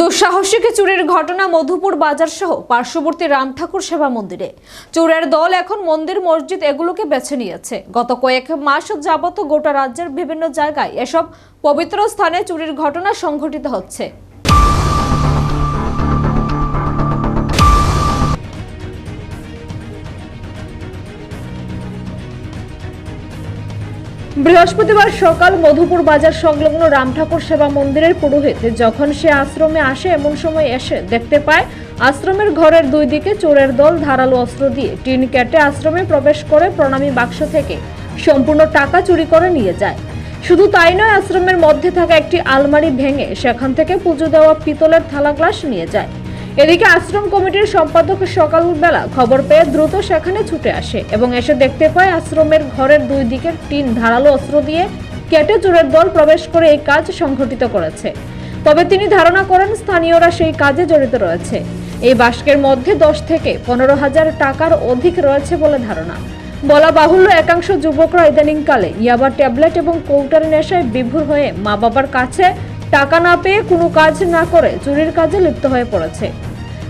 দুঃসাহসিক চুরির ঘটনা মধুপুর বাজার সহ পার্শ্ববর্তী রাম ঠাকুর সেবা মন্দিরে। চোরের দল এখন মন্দির, মসজিদ এগুলোকে বেছে নিয়েছে। গত কয়েক মাস যাবত গোটা রাজ্যের বিভিন্ন জায়গায় এসব পবিত্র স্থানে চুরির ঘটনা সংঘটিত হচ্ছে। বৃহস্পতিবার সকাল মধুপুর বাজার সংলগ্ন রাম ঠাকুর সেবা মন্দিরের পুরোহিত যখন সে আশ্রমে আসে, এমন সময় এসে দেখতে পায়, আশ্রমের ঘরের দুই দিকে চোরের দল ধারালো অস্ত্র দিয়ে টিন কেটে আশ্রমে প্রবেশ করে প্রণামী বাক্স থেকে সম্পূর্ণ টাকা চুরি করে নিয়ে যায়। শুধু তাই নয়, আশ্রমের মধ্যে থাকা একটি আলমারি ভেঙে সেখান থেকে পুজো দেওয়া পিতলের থালা গ্লাস নিয়ে যায়। এদিকে আশ্রম কমিটির সম্পাদক সকালবেলা খবর পেয়ে দ্রুত সেখানে ছুটে আসে এবং এসে দেখতে পায় আশ্রমের ঘরের দুই দিকের টিন ধারালো অস্ত্র দিয়ে কেটে চোরের দল প্রবেশ করে এই কাজ সংঘটিত করেছে। তবে তিনি ধারণা করেন স্থানীয়রা সেই কাজে জড়িত রয়েছে। এই বাস্কের মধ্যে দশ থেকে পনেরো হাজার টাকার অধিক রয়েছে বলে ধারণা। বলা বাহুল্য একাংশ যুবকরা ইদানিংকালে ইয়াবা ট্যাবলেট এবং কৌটার নেশায় বিভোর হয়ে মা বাবার কাছে টাকা না পেয়ে কোনো কাজ না করে চুরির কাজে লিপ্ত হয়ে পড়েছে।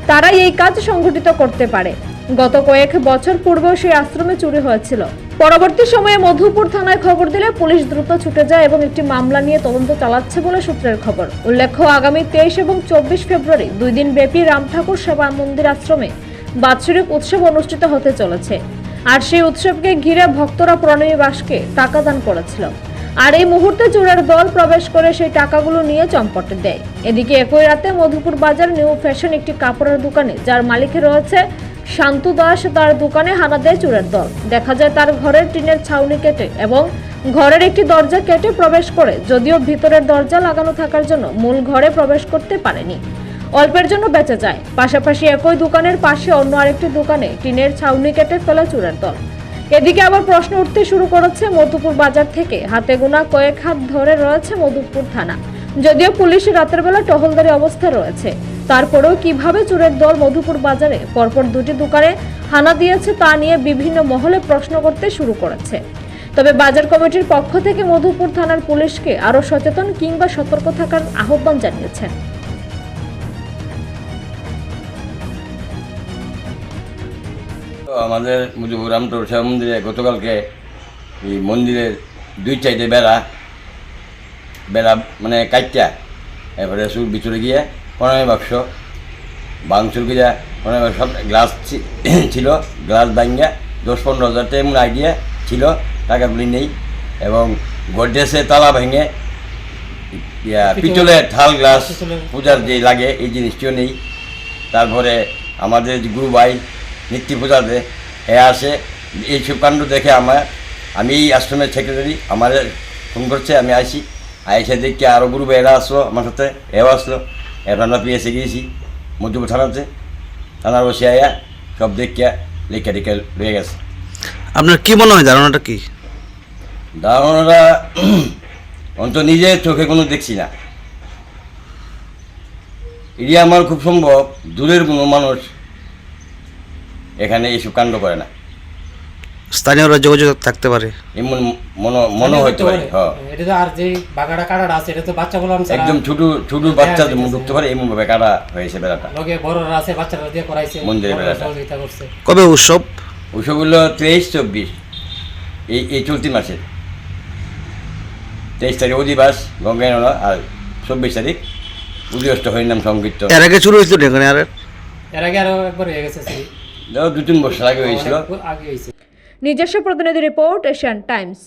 তারাই এই কাজ সংঘটিত করতে পারে। গত কয়েক বছর পূর্বেও সেই আশ্রমে চুরি হয়েছিল। পরবর্তী সময়ে মধুপুর থানায় খবর দিলে পুলিশ দ্রুত ছুটে যায় এবং একটি মামলা নিয়ে তদন্ত চালাচ্ছে বলে সূত্রের খবর। উল্লেখ্য, আগামী তেইশ এবং চব্বিশ ফেব্রুয়ারি দুই দিন ব্যাপী রাম ঠাকুর সেবা মন্দির আশ্রমে বাৎসরিক উৎসব অনুষ্ঠিত হতে চলেছে। আর সেই উৎসবকে ঘিরে ভক্তরা প্রণয়ী বাসকে টাকা দান করেছিল। আর এই মুহূর্তে চোরের দল প্রবেশ করে সেই টাকাগুলো নিয়ে চম্পট দেয়। এদিকে একই রাতে মধুপুর বাজার নিউ ফ্যাশন একটি কাপড়ের দোকানে, যার মালিক রয়েছে শান্তু দাস, তার দোকানে হানা দেয় চোরের দল। দেখা যায় তার ঘরের টিনের ছাউনি কেটে এবং ঘরের একটি দরজা কেটে প্রবেশ করে, যদিও ভিতরের দরজা লাগানো থাকার জন্য মূল ঘরে প্রবেশ করতে পারেনি। অল্পের জন্য বেঁচে যায়। পাশাপাশি একই দোকানের পাশে অন্য আরেকটি দোকানে টিনের ছাউনি কেটে ফেলে চোরের দল। এদিকে আবার প্রশ্ন উঠতে শুরু করেছে মধুপুর বাজার থেকে। হাতে গোনা কয়েক হাত ধরে রয়েছে মধুপুর থানা। যদিও পুলিশ রাতের বেলা টহলদারি অবস্থায় রয়েছে। তারপরেও কীভাবে চোরের দল মধুপুর বাজারে? পরপর দুটি দোকানে হানা দিয়েছে তা নিয়ে বিভিন্ন মহলে প্রশ্ন করতে শুরু করেছে। তবে বাজার কমিটির পক্ষ থেকে মধুপুর থানার পুলিশকে আরও সচেতন কিংবা সতর্ক থাকার আহ্বান জানিয়েছেন। আমাদের মুজিবুর রামটোর শিব মন্দিরে গতকালকে এই মন্দিরের দুই চাইতে বেড়া বেড়া মানে কাইটা এরপরে সুর ভিতরে গিয়ে প্রণয় বাক্স বাংচুর গিয়া প্রণয় বাক্স সব গ্লাস ছিল গ্লাস ভাঙ্গা দশ পনেরো হাজার টাকা আইডিয়া ছিল টাকাগুলি নেই এবং গডরেজে তালা ভেঙে ইয়া পিতলের থাল গ্লাস পূজার যে লাগে এই জিনিসটিও নেই। তারপরে আমাদের গুরু ভাই নিত্য পূজাতে এ আসে এই কাণ্ড দেখে আমার আমি এই আশ্রমের সেক্রেটারি আমার ফোন করছে আমি আসি আইসে দেখি আরও গুরু ভাইয়েরা আসলো আমার সাথে এও আসলো। এবার আমরা পিএসে গিয়েছি মধ্যপুর থানাতে থানার বসে আয়া সব দেখিয়া লেখা টেখা রয়ে গেছে। আপনার কি মনে হয় ধারণাটা কি? ধারণাটা অন্ত নিজে চোখে কোনো দেখছি না। এটি আমার খুব সম্ভব দূরের কোনো মানুষ এখানে এইসব কাণ্ড করে না। স্থানীয়রা যোগাযোগ থাকতে পারে। এমন মনে মনে হইতে পারে হ্যাঁ। এটা তো আর যে বাগাটা কাটাটা আছে এটা তো বাচ্চা বললাম একদম ছোট ছোট বাচ্চাদের মুখ ঢুকতে পারে এমন ভাবে কাটা হয়েছে বেড়াটা। লগে বড়রা আছে বাচ্চারা দিয়ে করাইছে মন্দিরে বেড়াটা। কবে উৎসব? ওইসবগুলো তেইশ চব্বিশ। এই এই চলতি মাসে। তেইশ তারিখ অধিবাস গঙ্গায়ন আর চব্বিশ তারিখ উদয়ষ্ট হরিনাম সংকীর্তন। এর আগে শুরু হয়েছিল এখানে আর? এর আগে আরও একবার হয়ে গেছে। দু তিন বছর আগে হয়েছিল। নিজস্ব প্রতিনিধি রিপোর্ট এশিয়ান টাইমস।